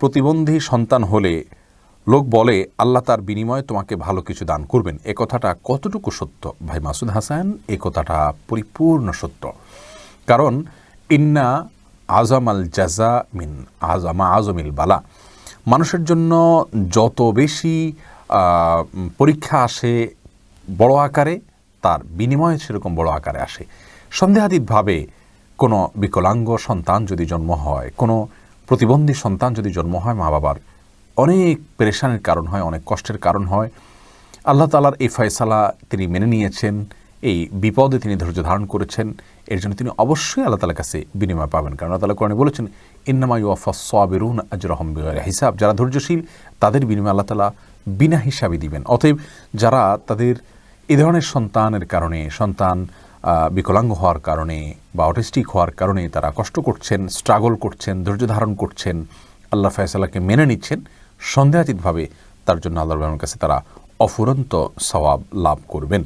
প্রতিবন্ধী সন্তান হলে লোক বলে, আল্লাহ তার বিনিময়ে তোমাকে ভালো কিছু দান করবেন। এ কথাটা কতটুকু সত্য? ভাই মাসুদ হাসান, এ কথাটা পরিপূর্ণ সত্য। কারণ, ইন্না আজম আল জাজা মিন আজমা আজমিল বালা। মানুষের জন্য যত বেশি পরীক্ষা আসে বড় আকারে, তার বিনিময়ে সেরকম বড় আকারে আসে। সন্দেহাতীতভাবে কোনো বিকলাঙ্গ সন্তান যদি জন্ম হয়, কোনো প্রতিবন্ধী সন্তান যদি জন্ম হয় মা বাবার অনেক পেরেশানির কারণ হয়, অনেক কষ্টের কারণ হয়। আল্লাহ তালার এই ফয়সালা তিনি মেনে নিয়েছেন, এই বিপদে তিনি ধৈর্য ধারণ করেছেন, এর জন্য তিনি অবশ্যই আল্লাহ তালার কাছে বিনিময় পাবেন। কারণ আল্লাহ তালা কোরআনে বলেছেন, ইন্নামা ইউফা সাবিরুন আজরহম হিসাব। যারা ধৈর্যশীল, তাদের বিনিময় আল্লাহ তালা বিনা হিসাবে দিবেন। অতএব যারা তাদের এ ধরনের সন্তানের কারণে, সন্তান বিকলাঙ্গ হওয়ার কারণে বা অটিস্টিক হওয়ার কারণে তারা কষ্ট করছেন স্ট্রাগল করছেন, ধৈর্য ধারণ করছেন। আল্লাহ ফয়সালাকে মেনে নিচ্ছেন। সন্দেহাতীতভাবে তার জন্য আল্লাহ কাছে তারা অফুরন্ত স্বভাব লাভ করবেন।